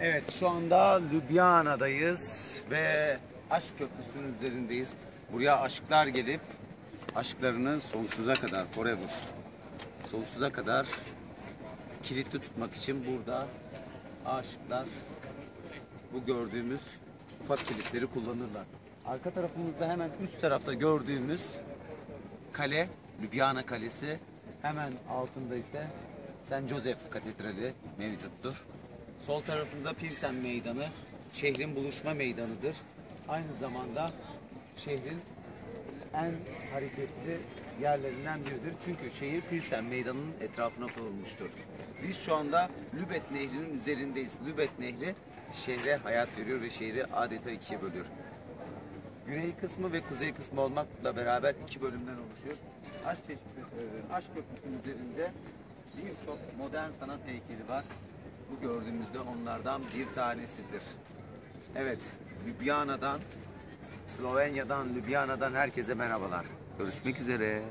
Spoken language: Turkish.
Evet şu anda Ljubljana'dayız ve Aşk Köprüsü'nün üzerindeyiz. Buraya aşıklar gelip aşklarını sonsuza kadar forever sonsuza kadar kilitli tutmak için burada aşıklar bu gördüğümüz ufak kilitleri kullanırlar. Arka tarafımızda hemen üst tarafta gördüğümüz kale, Ljubljana Kalesi. Hemen altında ise St. Joseph Katedrali mevcuttur. Sol tarafımızda Pilsen Meydanı, şehrin buluşma meydanıdır. Aynı zamanda şehrin en hareketli yerlerinden biridir. Çünkü şehir Pilsen Meydanı'nın etrafına kurulmuştur. Biz şu anda Lübet Nehri'nin üzerindeyiz. Lübet Nehri şehre hayat veriyor ve şehri adeta ikiye bölüyor. Güney kısmı ve kuzey kısmı olmakla beraber iki bölümden oluşuyor. Aşk, e, Aşk Köprüsü'nün üzerinde birçok modern sanat heykeli var. Bu gördüğümüzde onlardan bir tanesidir. Evet, Ljubljana'dan, Slovenya'dan, Ljubljana'dan herkese merhabalar. Görüşmek üzere.